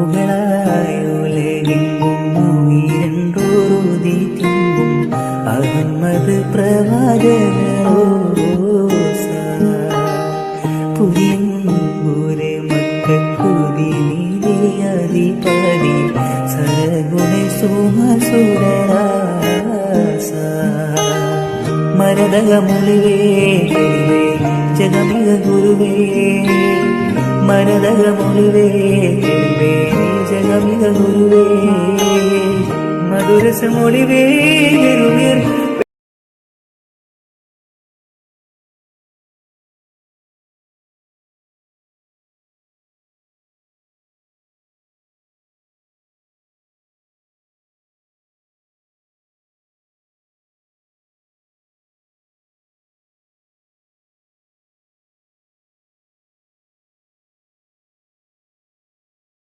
പുകളായുലകെങ്കും ഉയരണ്ടോറുതി തിങ്കും. അഹമ്മദ് പ്രവാചകോസ പുതിയൂരെ മക്കുതി അധിപതി സരഗുണ സുമസുരരാസ മരതക മുളിവേ ജഗമിക ഗുരുവേ. മരതക മുളിവേ puedes morir y